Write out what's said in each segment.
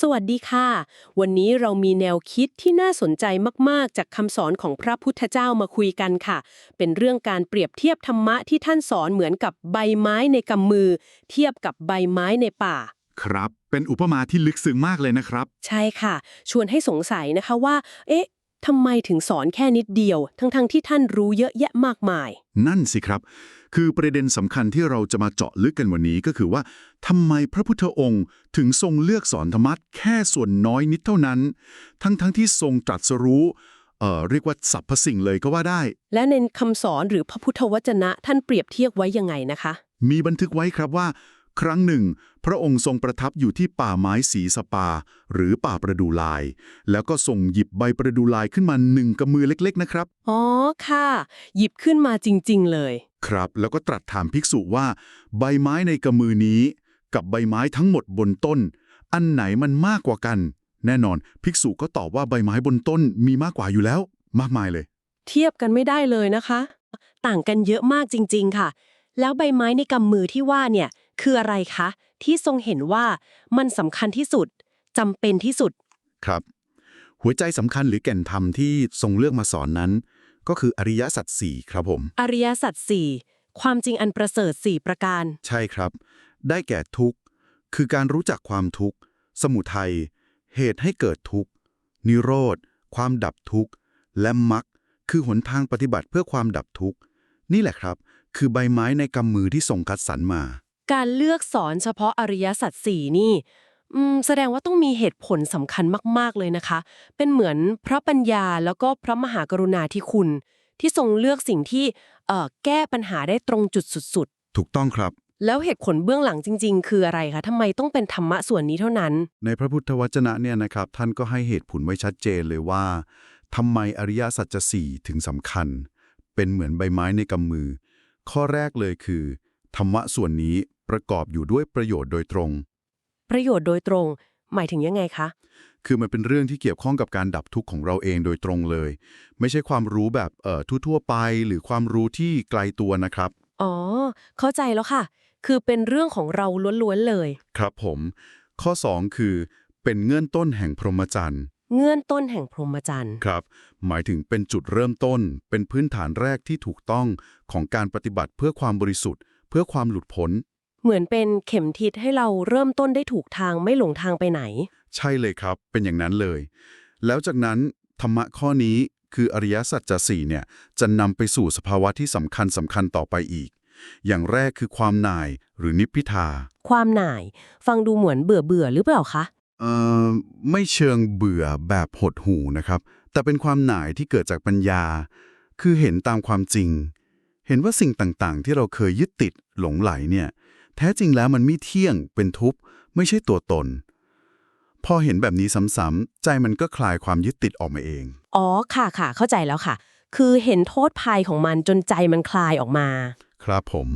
สวัสดีค่ะ วันนี้เรามีแนวคิดที่น่าสนใจมาก ๆ จากคำสอนของพระพุทธเจ้ามาคุยกันค่ะ เป็นเรื่องการเปรียบเทียบธรรมะที่ท่านสอนเหมือนกับใบไม้ในกำมือ เทียบกับใบไม้ในป่า ครับ เป็นอุปมาที่ลึกซึ้งมากเลยนะครับ ใช่ค่ะ ชวนให้สงสัยนะคะว่า เอ๊ะทำไมถึงสอนแค่นิดเดียว ทั้งๆที่ท่านรู้เยอะแยะมากมาย นั่นสิครับ คือประเด็นสำคัญที่เราจะมาเจาะลึกกันวันนี้ก็คือว่าทำไมพระพุทธองค์ถึงทรงเลือกสอนธรรมะแค่ส่วนน้อยนิดเท่านั้น ทั้งๆทที่ทรงตรัสรู้เอ่อเรียกว่าสรรพสิ่งเลยก็ว่าได้ และในคำสอนหรือพระพุทธวจนะท่านเปรียบเทียบไว้ยังไงนะคะ มีบันทึกไว้ครับว่า ครั้งหนึ่ง พระองค์ทรงประทับอยู่ที่ป่าไม้สีสปา หรือป่าประดูลาย แล้วก็ทรงหยิบใบประดูลายขึ้นมาหนึ่งกำมือเล็ก ๆ นะครับ อ๋อค่ะ หยิบขึ้นมาจริง ๆ เลย ครับ แล้วก็ตรัสถามภิกษุว่า ใบไม้ในกำมือนี้ กับใบไม้ทั้งหมดบนต้น อันไหนมันมากกว่ากัน แน่นอน ภิกษุก็ตอบว่าใบไม้บนต้นมีมากกว่าอยู่แล้ว มากมายเลย เทียบกันไม่ได้เลยนะคะ ต่างกันเยอะมากจริง ๆ ค่ะ แล้วใบไม้ในกำมือที่ว่าเนี่ยคืออะไรคะ ที่ทรงเห็นว่ามันสำคัญที่สุดจำเป็นที่สุดครับ หัวใจสำคัญหรือแก่นธรรมที่ทรงเลือกมาสอนนั้น ก็คืออริยสัจสี่ครับผม อริยสัจสี่ความจริงอันประเสริฐสี่ประการ ใช่ครับ ได้แก่ทุกข์ คือการรู้จักความทุกข์ สมุทัย เหตุให้เกิดทุกข์ นิโรธ ความดับทุกข์ และมรรค คือหนทางปฏิบัติเพื่อความดับทุกข์ นี่แหละครับ คือใบไม้ในกำมือที่ทรงคัดสรรมา การเลือกสอนเฉพาะอริยสัจสี่นี่ อืมแสดงว่าต้องมีเหตุผลสำคัญมาก ๆ เลยนะคะ เป็นเหมือนพระปัญญาแล้วก็พระมหากรุณาธิคุณ ที่ทรงเลือกสิ่งที่เอ่อแก้ปัญหาได้ตรงจุดสุด ถูกต้องครับ ๆ แล้วเหตุผลเบื้องหลังจริง ๆ คืออะไรคะทำไมต้องเป็นธรรมะส่วนนี้เท่านั้น ในพระพุทธวจนะเนี่ยนะครับ ท่านก็ให้เหตุผลไว้ชัดเจนเลยว่าทำไมอริยสัจสี่ถึงสำคัญ เป็นเหมือนใบไม้ในกำมือ ข้อแรกเลยคือ ธรรมะส่วนนี้ประกอบอยู่ด้วยประโยชน์โดยตรง ประโยชน์โดยตรง หมายถึงยังไงคะ คือมันเป็นเรื่องที่เกี่ยวข้องกับการดับทุกข์ของเราเองโดยตรงเลย ไม่ใช่ความรู้แบบเอ่อทั่วๆไป หรือความรู้ที่ไกลตัวนะครับ อ๋อ เข้าใจแล้วค่ะ คือเป็นเรื่องของเราล้วนๆเลย ครับผม ข้อ 2 คือ เป็นเงื่อนต้นแห่งพรหมจรรย์เงื่อนต้นแห่งพรหมจรรย์ ครับ หมายถึงเป็นจุดเริ่มต้น เป็นพื้นฐานแรกที่ถูกต้องของการปฏิบัติเพื่อความบริสุทธิ์ เพื่อความหลุดพ้น เหมือนเป็นเข็มทิศให้เราเริ่มต้นได้ถูกทางไม่หลงทางไปไหน ใช่เลยครับ เป็นอย่างนั้นเลย แล้วจากนั้นธรรมะข้อนี้คืออริยสัจจะสี่เนี่ยจะนำไปสู่สภาวะที่สำคัญสำคัญต่อไปอีก อย่างแรกคือความหน่ายหรือนิพพิทา ความหน่าย ฟังดูเหมือนเบื่อเบื่อๆหรือเปล่าคะ เอ่อ ไม่เชิงเบื่อแบบหดหูนะครับ แต่เป็นความหน่ายที่เกิดจากปัญญา คือเห็นตามความจริง เห็นว่าสิ่งต่างๆ ที่เราเคยยึดติดหลงไหลเนี่ย แท้จริงแล้วมันไม่เที่ยง เป็นทุกข์ไม่ใช่ตัวตน พอเห็นแบบนี้ซ้ำๆใจมันก็คลายความยึดติดออกมาเอง อ๋อค่ะค่ะ เข้าใจแล้วค่ะ คือเห็นโทษภัยของมันจนใจมันคลายออกมา ครับผม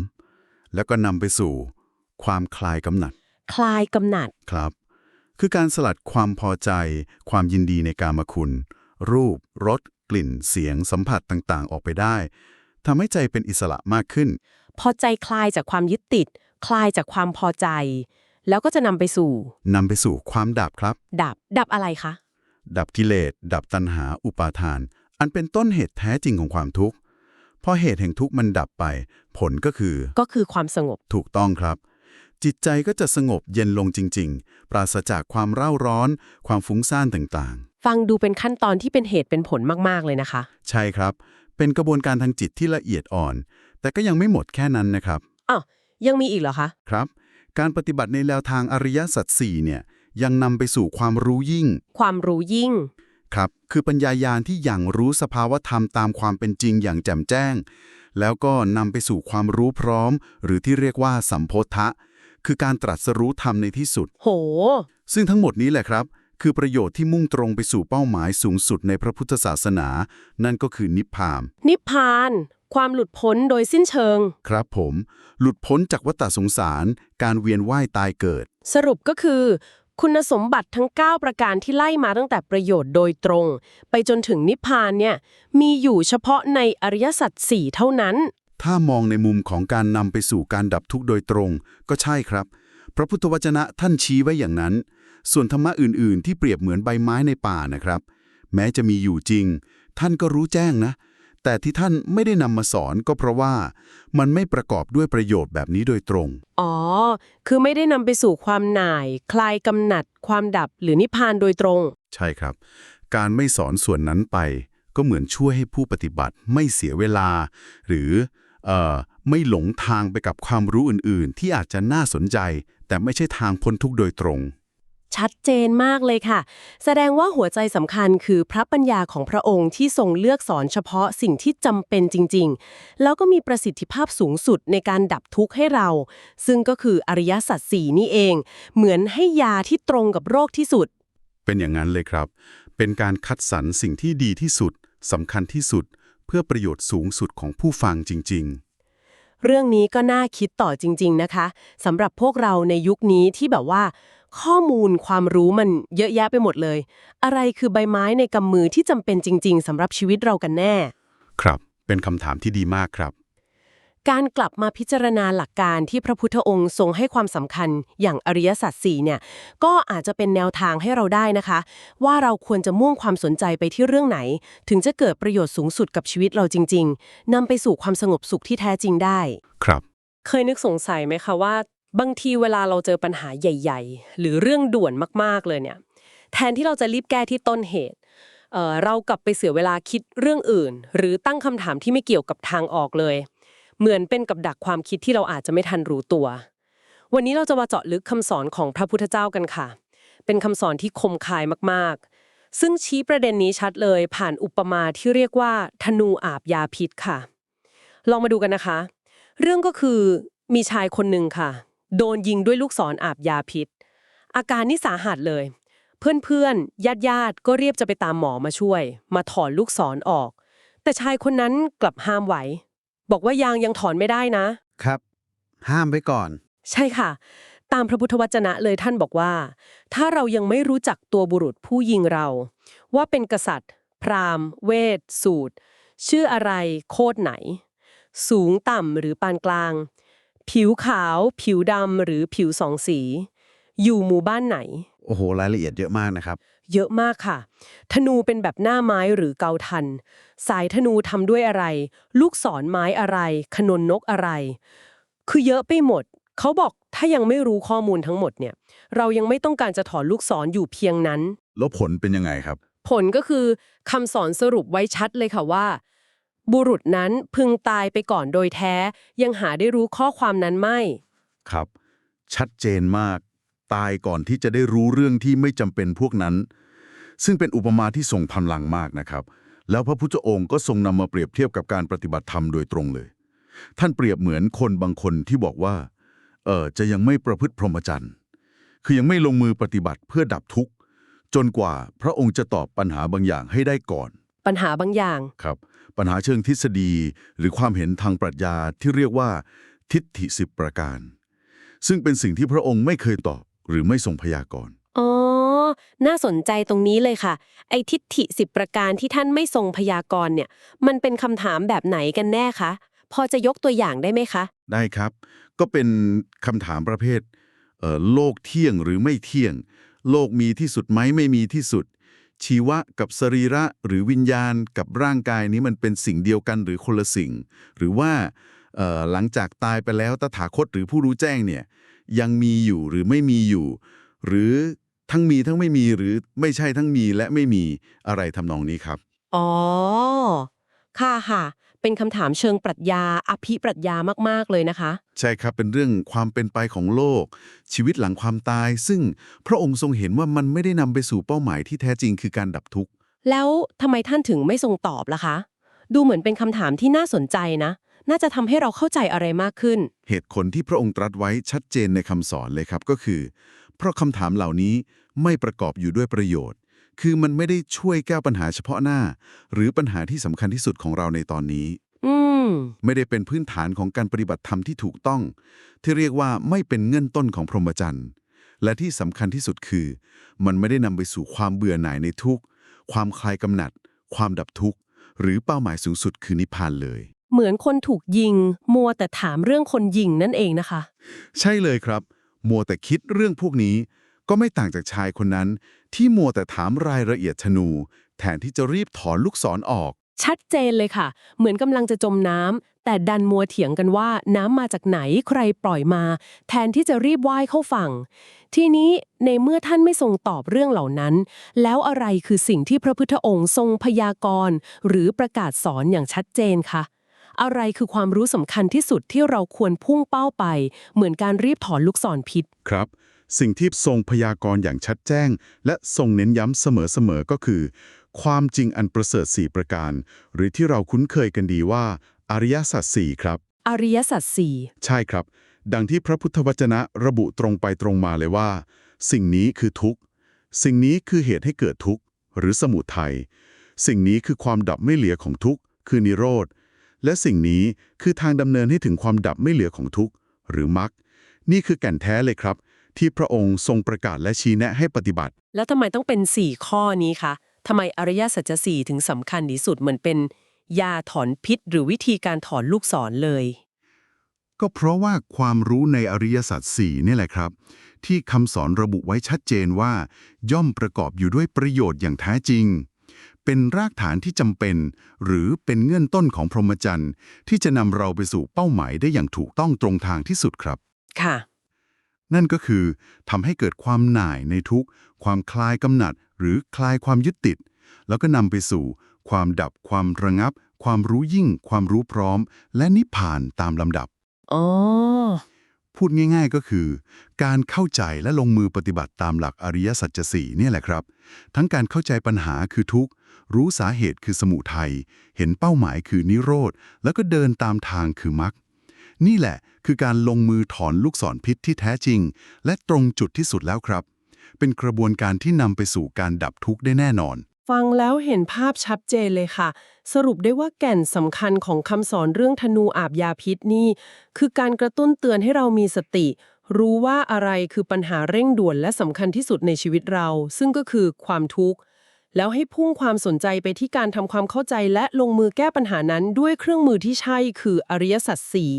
แล้วก็นำไปสู่ ความคลายกำหนัด คลายกำหนัดครับ คือการสลัดความพอใจ ความยินดีในกามคุณ รูปรสกลิ่นเสียงสัมผัสต่างๆ ออกไปได้ทำให้ใจเป็นอิสระมากขึ้น พอใจคลายจากความยึดติด คลายจากความพอใจ แล้วก็จะนำไปสู่ นำไปสู่ความดับครับ ดับ ดับอะไรคะ ดับกิเลส ดับตัณหาอุปาทาน อันเป็นต้นเหตุแท้จริงของความทุกข์พอเหตุแห่งทุกข์มันดับไป ผลก็คือ ก็คือความสงบ ถูกต้องครับ จิตใจก็จะสงบเย็นลงจริง ๆ ปราศจากความเร่าร้อน ความฟุ้งซ่านต่างฟังดูเป็นขั้นตอนที่เป็นเหตุเป็นผลมากๆเลยนะคะ ๆ ใช่ครับ เป็นกระบวนการทางจิตที่ละเอียดอ่อน แต่ก็ยังไม่หมดแค่นั้นนะครับ อ้าว ยังมีอีกเหรอคะ ครับ การปฏิบัติในแนวทางอริยสัจสี่เนี่ยยังนำไปสู่ความรู้ยิ่ง ความรู้ยิ่ง ครับ คือปัญญายาณที่อย่างรู้สภาวธรรมตามความเป็นจริงอย่างแจ่มแจ้ง แล้วก็นำไปสู่ความรู้พร้อม หรือที่เรียกว่าสัมโพธะ คือการตรัสรู้ธรรมในที่สุด โห ซึ่งทั้งหมดนี้แหละครับ คือประโยชน์ที่มุ่งตรงไปสู่เป้าหมายสูงสุดในพระพุทธศาสนา นั่นก็คือนิพพาน นิพพาน ความหลุดพ้นโดยสิ้นเชิง ครับผม หลุดพ้นจากวัฏสงสาร การเวียนว่ายตายเกิด สรุปก็คือ คุณสมบัติทั้ง 9 ประการที่ไล่มาตั้งแต่ประโยชน์โดยตรง ไปจนถึงนิพพานเนี่ยมีอยู่เฉพาะในอริยสัจสี่เท่านั้น ถ้ามองในมุมของการนำไปสู่การดับทุกข์โดยตรง ก็ใช่ครับ พระพุทธวจนะท่านชี้ไว้อย่างนั้น ส่วนธรรมะอื่น ๆ ที่เปรียบเหมือนใบไม้ในป่านะครับ แม้จะมีอยู่จริง ท่านก็รู้แจ้งนะ แต่ที่ท่านไม่ได้นำมาสอนก็เพราะว่ามันไม่ประกอบด้วยประโยชน์แบบนี้โดยตรง อ๋อ คือไม่ได้นำไปสู่ความหน่าย คลายกำหนัด ความดับหรือนิพพานโดยตรง ใช่ครับ การไม่สอนส่วนนั้นไป ก็เหมือนช่วยให้ผู้ปฏิบัติไม่เสียเวลา หรือเอ่อไม่หลงทางไปกับความรู้อื่น ๆ ที่อาจจะน่าสนใจ แต่ไม่ใช่ทางพ้นทุกข์โดยตรง ชัดเจนมากเลยค่ะ แสดงว่าหัวใจสำคัญคือพระปัญญาของพระองค์ที่ทรงเลือกสอนเฉพาะสิ่งที่จำเป็นจริง ๆ แล้วก็มีประสิทธิภาพสูงสุดในการดับทุกข์ให้เรา ซึ่งก็คืออริยสัจสี่นี่เอง เหมือนให้ยาที่ตรงกับโรคที่สุด เป็นอย่างนั้นเลยครับ เป็นการคัดสรรสิ่งที่ดีที่สุดสำคัญที่สุด เพื่อประโยชน์สูงสุดของผู้ฟังจริง ๆเรื่องนี้ก็น่าคิดต่อจริง ๆ นะคะสำหรับพวกเราในยุคนี้ที่แบบว่า ข้อมูลความรู้มันเยอะแยะไปหมดเลย อะไรคือใบไม้ในกำมือที่จำเป็นจริง ๆสำหรับชีวิตเรากันแน่ ครับเป็นคำถามที่ดีมากครับ การกลับมาพิจารณาหลักการที่พระพุทธองค์ทรงให้ความสำคัญอย่างอริยสัจสี่เนี่ย ก็อาจจะเป็นแนวทางให้เราได้นะคะ ว่าเราควรจะมุ่งความสนใจไปที่เรื่องไหน ถึงจะเกิดประโยชน์สูงสุดกับชีวิตเราจริง ๆนำไปสู่ความสงบสุขที่แท้จริงได้ ครับ เคยนึกสงสัยไหมคะว่า บางทีเวลาเราเจอปัญหาใหญ่ ๆ หรือเรื่องด่วนมากๆเลยเนี่ย แทนที่เราจะรีบแก้ที่ต้นเหตุ เรากลับไปเสียเวลาคิดเรื่องอื่น หรือตั้งคำถามที่ไม่เกี่ยวกับทางออกเลย เหมือนเป็นกับดักความคิดที่เราอาจจะไม่ทันรู้ตัว วันนี้เราจะมาเจาะลึกคำสอนของพระพุทธเจ้ากันค่ะ เป็นคำสอนที่คมคายมากๆ ซึ่งชี้ประเด็นนี้ชัดเลย ผ่านอุปมาที่เรียกว่า ธนูอาบยาพิษค่ะ ลองมาดูกันนะคะ เรื่องก็คือมีชายคนหนึ่งค่ะ โดนยิงด้วยลูกศรออาบยาพิษ อาการนี่สาหัสเลย เพื่อนๆญาติญาติๆก็เรียบจะไปตามหมอมาช่วย มาถอนลูกศรออกแต่ชายคนนั้นกลับห้ามไว้บอกว่ายางยังถอนไม่ได้นะ ครับ ห้ามไว้ก่อน ใช่ค่ะ ตามพระพุทธวจนะเลยท่านบอกว่า ถ้าเรายังไม่รู้จักตัวบุรุษผู้ยิงเรา ว่าเป็นกษัตริย์ พราหมณ์ เวท สูตร ชื่ออะไรโคดไหน สูงต่ำหรือปานกลาง ผิวขาว ผิวดำหรือผิวสองสี อยู่หมู่บ้านไหน โอ้โห รายละเอียดเยอะมากนะครับ เยอะมากค่ะ ธนูเป็นแบบหน้าไม้หรือเกาทัน สายธนูทำด้วยอะไร ลูกศรไม้อะไร ขนนนกอะไร คือเยอะไปหมด เขาบอกถ้ายังไม่รู้ข้อมูลทั้งหมดเนี่ย เรายังไม่ต้องการจะถอนลูกศรอยู่เพียงนั้น แล้วผลเป็นยังไงครับ ผลก็คือคำสอนสรุปไว้ชัดเลยค่ะว่า บุรุษนั้นพึงตายไปก่อนโดยแท้ ยังหาได้รู้ข้อความนั้นไม่ ครับ ชัดเจนมาก ตายก่อนที่จะได้รู้เรื่องที่ไม่จำเป็นพวกนั้น ซึ่งเป็นอุปมาที่ทรงพลังมากนะครับ แล้วพระพุทธองค์ก็ทรงนำมาเปรียบเทียบกับการปฏิบัติธรรมโดยตรงเลย ท่านเปรียบเหมือนคนบางคนที่บอกว่า เออจะยังไม่ประพฤติพรหมจรรย์ คือยังไม่ลงมือปฏิบัติเพื่อดับทุกข์จนกว่าพระองค์จะตอบปัญหาบางอย่างให้ได้ก่อน ปัญหาบางอย่าง ครับ ปัญหาเชิงทฤษฎี หรือความเห็นทางปรัชญาที่เรียกว่า ทิฏฐิสิบประการ ซึ่งเป็นสิ่งที่พระองค์ไม่เคยตอบหรือไม่ทรงพยากรณ์อ๋อ น่าสนใจตรงนี้เลยค่ะ ไอ้ทิฏฐิสิบประการที่ท่านไม่ทรงพยากรณ์เนี่ย มันเป็นคำถามแบบไหนกันแน่คะ พอจะยกตัวอย่างได้ไหมคะ ได้ครับ ก็เป็นคำถามประเภทเอ่อโลกเที่ยงหรือไม่เที่ยง โลกมีที่สุดไหมไม่มีที่สุด ชีวะกับสรีระหรือวิญญาณกับร่างกายนี้มันเป็นสิ่งเดียวกันหรือคนละสิ่ง หรือว่าหลังจากตายไปแล้วตถาคตหรือผู้รู้แจ้งเนี่ยยังมีอยู่หรือไม่มีอยู่ หรือทั้งมีทั้งไม่มีหรือไม่ใช่ทั้งมีและไม่มีอะไรทำนองนี้ครับ อ๋อ ค่ะค่ะ เป็นคำถามเชิงปรัชญา อภิปรัชญามาก ๆ เลยนะคะ ใช่ครับเป็นเรื่องความเป็นไปของโลก ชีวิตหลังความตาย ซึ่งพระองค์ทรงเห็นว่ามันไม่ได้นำไปสู่เป้าหมายที่แท้จริงคือการดับทุกข์ แล้วทำไมท่านถึงไม่ทรงตอบล่ะคะ ดูเหมือนเป็นคำถามที่น่าสนใจนะ น่าจะทำให้เราเข้าใจอะไรมากขึ้น เหตุผลที่พระองค์ตรัสไว้ชัดเจนในคำสอนเลยครับก็คือ เพราะคำถามเหล่านี้ไม่ประกอบอยู่ด้วยประโยชน์ คือมันไม่ได้ช่วยแก้ปัญหาเฉพาะหน้า หรือปัญหาที่สำคัญที่สุดของเราในตอนนี้ อืม ไม่ได้เป็นพื้นฐานของการปฏิบัติธรรมที่ถูกต้อง ที่เรียกว่าไม่เป็นเงื่อนต้นของพรหมจรรย์และที่สำคัญที่สุดคือ มันไม่ได้นำไปสู่ความเบื่อหน่ายในทุกข์ ความคลายกำหนัด ความดับทุกข์ หรือเป้าหมายสูงสุดคือนิพพานเลย เหมือนคนถูกยิง มัวแต่ถามเรื่องคนยิงนั่นเองนะคะ ใช่เลยครับ มัวแต่คิดเรื่องพวกนี้ ก็ไม่ต่างจากชายคนนั้น ที่มัวแต่ถามรายละเอียดธนู แทนที่จะรีบถอนลูกศรออก ชัดเจนเลยค่ะ เหมือนกำลังจะจมน้ำแต่ดันมัวเถียงกันว่าน้ำมาจากไหนใครปล่อยมา แทนที่จะรีบว่ายเข้าฝั่ง ทีนี้ในเมื่อท่านไม่ทรงตอบเรื่องเหล่านั้น แล้วอะไรคือสิ่งที่พระพุทธองค์ทรงพยากรณ์ หรือประกาศสอนอย่างชัดเจนคะอะไรคือความรู้สำคัญที่สุดที่เราควรพุ่งเป้าไป เหมือนการรีบถอนลูกศรพิษ ครับ สิ่งที่ทรงพยากรณ์อย่างชัดแจ้ง และทรงเน้นย้ำเสมอๆก็คือ ความจริงอันประเสริฐสี่ประการ หรือที่เราคุ้นเคยกันดีว่า อริยสัจสี่ครับ อริยสัจสี่ใช่ครับ ดังที่พระพุทธวจนะระบุตรงไปตรงมาเลยว่า สิ่งนี้คือทุกข์ สิ่งนี้คือเหตุให้เกิดทุกข์ หรือสมุทัยสิ่งนี้คือความดับไม่เหลือของทุกข์ คือนิโรธ และสิ่งนี้คือทางดำเนินให้ถึงความดับไม่เหลือของทุกข์ หรือมรรคนี่คือแก่นแท้เลยครับ ที่พระองค์ทรงประกาศและชี้แนะให้ปฏิบัติ แล้วทำไมต้องเป็น 4 ข้อนี้คะทำไมอริยสัจสี่ถึงสำคัญที่สุดเหมือนเป็น ยาถอนพิษ หรือวิธีการถอนลูกศรเลย ก็เพราะว่าความรู้ในอริยสัจสี่นี่แหละครับ ที่คำสอนระบุไว้ชัดเจนว่า ย่อมประกอบอยู่ด้วยประโยชน์อย่างแท้จริง เป็นรากฐานที่จำเป็น หรือเป็นเงื่อนต้นของพรหมจรรย์ที่จะนำเราไปสู่เป้าหมายได้อย่างถูกต้องตรงทางที่สุดครับ ค่ะ นั่นก็คือทำให้เกิดความหน่ายในทุกข์ความคลายกำหนัด หรือคลายความยึดติด แล้วก็นำไปสู่ ความดับความระงับ ความรู้ยิ่ง ความรู้พร้อม และนิพพานตามลำดับอ๋อพูดง่ายๆก็คือ การเข้าใจและลงมือปฏิบัติตามหลักอริยสัจสี่เนี่ยแหละครับ ทั้งการเข้าใจปัญหาคือทุกข์ รู้สาเหตุคือสมุทัยเห็นเป้าหมายคือนิโรธ แล้วก็เดินตามทางคือมรรค นี่แหละคือการลงมือถอนลูกศรพิษที่แท้จริง และตรงจุดที่สุดแล้วครับ เป็นกระบวนการที่นำไปสู่การดับทุกข์ได้แน่นอน ฟังแล้วเห็นภาพชัดเจนเลยค่ะ สรุปได้ว่าแก่นสำคัญของคำสอนเรื่องธนูอาบยาพิษนี่ คือการกระตุ้นเตือนให้เรามีสติ รู้ว่าอะไรคือปัญหาเร่งด่วนและสำคัญที่สุดในชีวิตเรา ซึ่งก็คือความทุกข์ แล้วให้พุ่งความสนใจไปที่การทำความเข้าใจและลงมือแก้ปัญหานั้นด้วยเครื่องมือที่ใช่คืออริยสัจสี่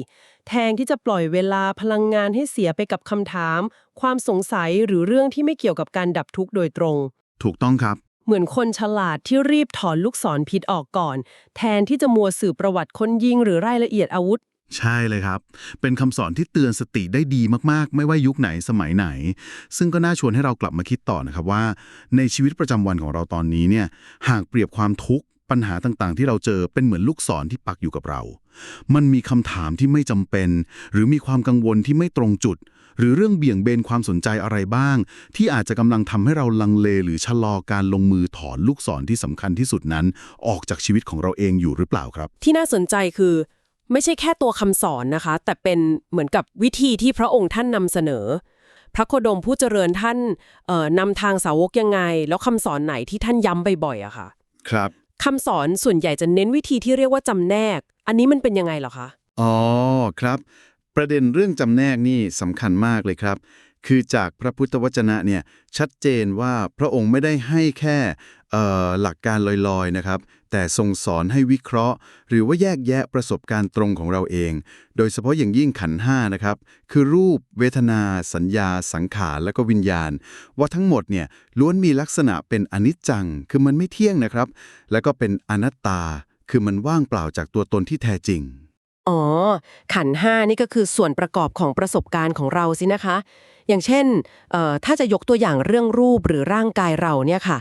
แทนที่จะปล่อยเวลาพลังงานให้เสียไปกับคำถาม ความสงสัยหรือเรื่องที่ไม่เกี่ยวกับการดับทุกข์โดยตรง ถูกต้องครับ เหมือนคนฉลาดที่รีบถอนลูกศรพิษออกก่อน แทนที่จะมัวสืบประวัติคนยิงหรือรายละเอียดอาวุธ ใช่เลยครับ เป็นคำสอนที่เตือนสติได้ดีมากๆ ไม่ว่ายุคไหนสมัยไหน ซึ่งก็น่าชวนให้เรากลับมาคิดต่อนะครับว่า ในชีวิตประจำวันของเราตอนนี้เนี่ย หากเปรียบความทุกข์ปัญหาต่างๆ ที่เราเจอเป็นเหมือนลูกศรที่ปักอยู่กับเรา มันมีคำถามที่ไม่จำเป็น หรือมีความกังวลที่ไม่ตรงจุด หรือเรื่องเบี่ยงเบนความสนใจอะไรบ้าง ที่อาจจะกำลังทำให้เราลังเล หรือชะลอการลงมือถอนลูกศรที่สำคัญที่สุดนั้น ออกจากชีวิตของเราเองอยู่หรือเปล่าครับ ที่น่าสนใจคือ ไม่ใช่แค่ตัวคำสอนนะคะ แต่เป็นเหมือนกับวิธีที่พระองค์ท่านนำเสนอ พระโคดมผู้เจริญท่านเอ่อนำทางสาวกยังไง แล้วคำสอนไหนที่ท่านย้ำบ่อยๆอะค่ะ ครับคำสอนส่วนใหญ่จะเน้นวิธีที่เรียกว่าจำแนก อันนี้มันเป็นยังไงเหรอคะ อ๋อ ครับ ประเด็นเรื่องจำแนกนี่สำคัญมากเลยครับ คือจากพระพุทธวจนะเนี่ยชัดเจนว่าพระองค์ไม่ได้ให้แค่หลักการลอยๆนะครับ แต่ทรงสอนให้วิเคราะห์ หรือว่าแยกแยะประสบการณ์ตรงของเราเอง โดยเฉพาะอย่างยิ่งขันห้านะครับ คือรูป เวทนา สัญญา สังขาร และก็วิญญาณ ว่าทั้งหมดเนี่ยล้วนมีลักษณะเป็นอนิจจัง คือมันไม่เที่ยงนะครับ แล้วก็เป็นอนัตตา คือมันว่างเปล่าจากตัวตนที่แท้จริง อ๋อ ขันธ์ห้านี่ก็คือส่วนประกอบของประสบการณ์ของเราสินะคะ อย่างเช่นเอ่อถ้าจะยกตัวอย่างเรื่องรูปหรือร่างกายเราเนี่ยค่ะ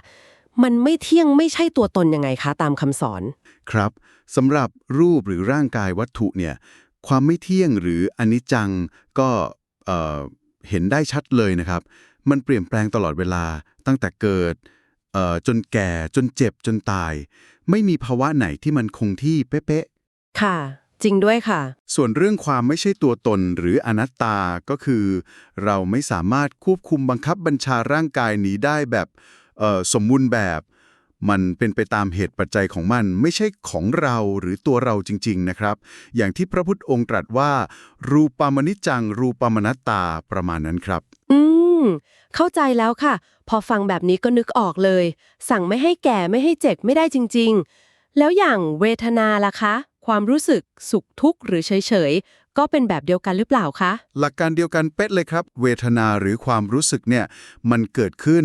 มันไม่เที่ยงไม่ใช่ตัวตนยังไงคะ ตามคำสอน ครับสำหรับรูปหรือร่างกายวัตถุเนี่ยความไม่เที่ยงหรืออนิจจังก็เอ่อเห็นได้ชัดเลยนะครับ มันเปลี่ยนแปลงตลอดเวลาตั้งแต่เกิดเอ่อจนแก่จนเจ็บจนตาย ไม่มีภาวะไหนที่มันคงที่เป๊ะค่ะ จริงด้วยค่ะๆส่วนเรื่องความไม่ใช่ตัวตนหรืออนัตตาก็คือ เราไม่สามารถควบคุมบังคับบัญชาร่างกายนี้ได้แบบเอ่อสมบูรณ์แบบ มันเป็นไปตามเหตุปัจจัยของมัน ไม่ใช่ของเราหรือตัวเราจริง ๆ นะครับ อย่างที่พระพุทธองค์ตรัสว่า รูปามนิจจัง รูปามนัตตาประมาณนั้นครับ อืมเข้าใจแล้วค่ะ พอฟังแบบนี้ก็นึกออกเลย สั่งไม่ให้แก่ไม่ให้เจ็บไม่ได้จริง ๆ แล้วอย่างเวทนาล่ะคะ ความรู้สึกสุขทุกข์หรือเฉยๆ ก็เป็นแบบเดียวกันหรือเปล่าคะ หลักการเดียวกันเป๊ะเลยครับ เวทนาหรือความรู้สึกเนี่ยมันเกิดขึ้น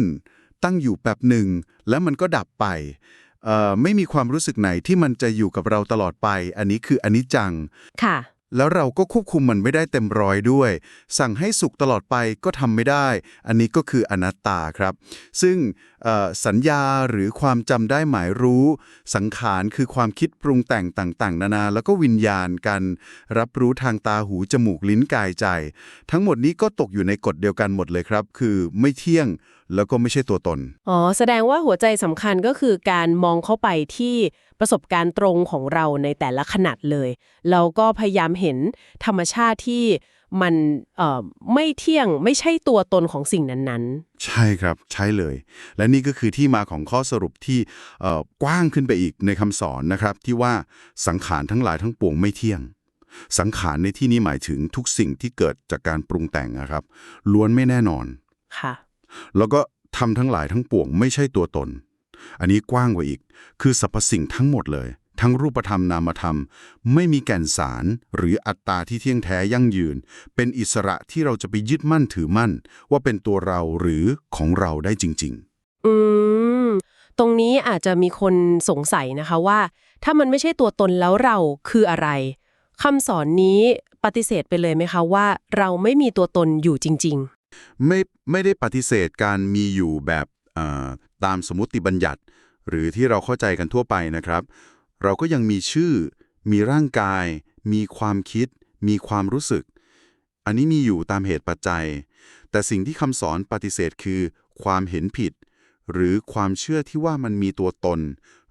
ตั้งอยู่แบบหนึ่ง แล้วมันก็ดับไปเอ่อไม่มีความรู้สึกไหนที่มันจะอยู่กับเราตลอดไป อันนี้คืออนิจจัง ค่ะ แล้วเราก็ควบคุมมันไม่ได้เต็มร้อยด้วย สั่งให้สุขตลอดไปก็ทำไม่ได้ อันนี้ก็คืออนัตตาครับ ซึ่งเอ่อ สัญญาหรือความจำได้หมายรู้ สังขารคือความคิดปรุงแต่งต่างๆ นานา แล้วก็วิญญาณกัน รับรู้ทางตาหูจมูกลิ้นกายใจ ทั้งหมดนี้ก็ตกอยู่ในกฎเดียวกันหมดเลยครับ คือไม่เที่ยงแล้วก็ไม่ใช่ตัวตน อ๋อ แสดงว่าหัวใจสำคัญก็คือการมองเข้าไปที่ประสบการณ์ตรงของเราในแต่ละขนาดเลย เราก็พยายามเห็นธรรมชาติที่ มันเอ่อไม่เที่ยงไม่ใช่ตัวตนของสิ่งนั้นใช่ครับใช่เลย และนี่ก็คือที่มาของข้อสรุปที่เอ่อกว้างขึ้นไปอีกในคำสอนนะครับ ที่ว่าสังขารทั้งหลายทั้งปวงไม่เที่ยง สังขารในที่นี้หมายถึงทุกสิ่งที่เกิดจากการปรุงแต่งนะครับ ล้วนไม่แน่นอนๆค่ะแล้วก็ทำทั้งหลายทั้งปวงไม่ใช่ตัวตน อันนี้กว้างกว่าอีก คือสรรพสิ่งทั้งหมดเลย ทั้งรูปธรรมนามธรรม ไม่มีแก่นสาร หรืออัตตาที่เที่ยงแท้ยั่งยืน เป็นอิสระที่เราจะไปยึดมั่นถือมั่น ว่าเป็นตัวเราหรือของเราได้จริง ๆ อืม ตรงนี้อาจจะมีคนสงสัยนะคะว่า ถ้ามันไม่ใช่ตัวตนแล้วเราคืออะไรคำสอนนี้ปฏิเสธไปเลยไหมคะว่า เราไม่มีตัวตนอยู่จริงไม่ไม่ได้ปฏิเสธการมีอยู่แบบเอ่อตามสมมติบัญญัติ หรือที่เราเข้าใจกันทั่วไปนะครับ เราก็ยังมีชื่อ มีร่างกาย มีความคิด มีความรู้สึก อันนี้มีอยู่ตามเหตุปัจจัย แต่สิ่งที่คำสอนปฏิเสธคือ ความเห็นผิด หรือความเชื่อที่ว่ามันมีตัวตน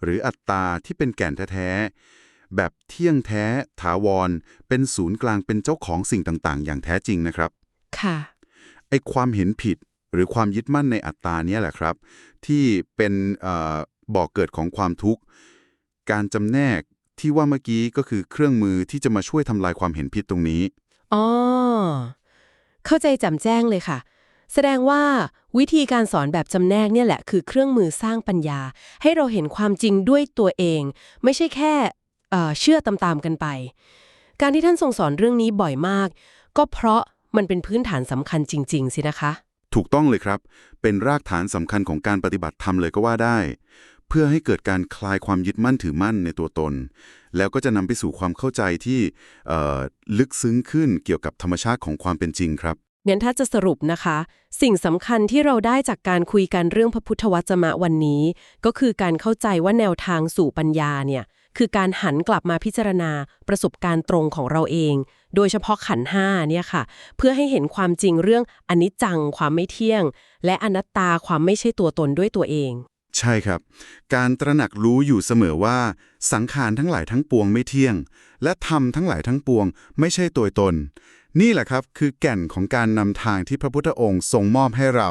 หรืออัตตาที่เป็นแก่นแท้ๆแบบเที่ยงแท้ ถาวร เป็นศูนย์กลางเป็นเจ้าของสิ่งต่างๆ อย่างแท้จริงนะครับๆค่ะไอ้ความเห็นผิดหรือความยึดมั่นในอัตตาเนี่ยแหละครับ ที่เป็นเอ่อบ่อกเกิดของความทุกข์ การจำแนกที่ว่าเมื่อกี้ก็คือเครื่องมือที่จะมาช่วยทำลายความเห็นผิดตรงนี้ อ๋อ เข้าใจจำแจ้งเลยค่ะ แสดงว่าวิธีการสอนแบบจำแนกเนี่ยแหละคือเครื่องมือสร้างปัญญา ให้เราเห็นความจริงด้วยตัวเอง ไม่ใช่แค่เอ่อเชื่อตามๆกันไป การที่ท่านทรงสอนเรื่องนี้บ่อยมาก ก็เพราะมันเป็นพื้นฐานสำคัญจริง ๆ สินะคะ ถูกต้องเลยครับ เป็นรากฐานสำคัญของการปฏิบัติธรรมเลยก็ว่าได้เพื่อให้เกิดการคลายความยึดมั่นถือมั่นในตัวตน แล้วก็จะนำไปสู่ความเข้าใจที่ลึกซึ้งขึ้นเกี่ยวกับธรรมชาติของความเป็นจริงครับงั้นถ้าจะสรุปนะคะ สิ่งสำคัญที่เราได้จากการคุยกันเรื่องพระพุทธวจมะวันนี้ ก็คือการเข้าใจว่าแนวทางสู่ปัญญาเนี่ยคือการหันกลับมาพิจารณาประสบการณ์ตรงของเราเอง โดยเฉพาะขันห้าเนี่ยค่ะ เพื่อให้เห็นความจริงเรื่องอนิจจังความไม่เที่ยง และอนัตตาความไม่ใช่ตัวตนด้วยตัวเอง ใช่ครับ การตระหนักรู้อยู่เสมอว่า สังขารทั้งหลายทั้งปวงไม่เที่ยง และธรรมทั้งหลายทั้งปวง ไม่ใช่ตัวตน นี่แหละครับคือแก่นของการนำทางที่พระพุทธองค์ทรงมอบให้เรา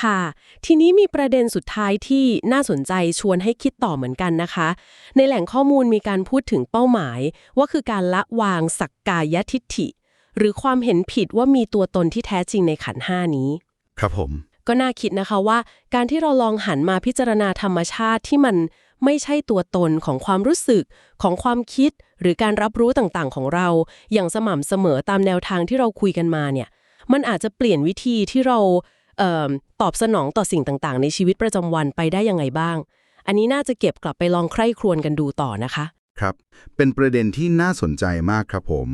ค่ะ ทีนี้มีประเด็นสุดท้ายที่น่าสนใจชวนให้คิดต่อเหมือนกันนะคะ ในแหล่งข้อมูลมีการพูดถึงเป้าหมาย ว่าคือการละวางสักกายทิฏฐิ หรือความเห็นผิดว่ามีตัวตนที่แท้จริงในขันธ์ห้านี้ ครับผม ก็น่าคิดนะคะว่า การที่เราลองหันมาพิจารณาธรรมชาติที่มันไม่ใช่ตัวตนของความรู้สึก ของความคิด หรือการรับรู้ต่างๆ ของเรา อย่างสม่ำเสมอตามแนวทางที่เราคุยกันมาเนี่ย มันอาจจะเปลี่ยนวิธีที่เราเออตอบสนองต่อสิ่งต่างๆ ในชีวิตประจำวันไปได้ยังไงบ้าง อันนี้น่าจะเก็บกลับไปลองใคร่ครวญกันดูต่อนะคะ ครับ เป็นประเด็นที่น่าสนใจมากครับผม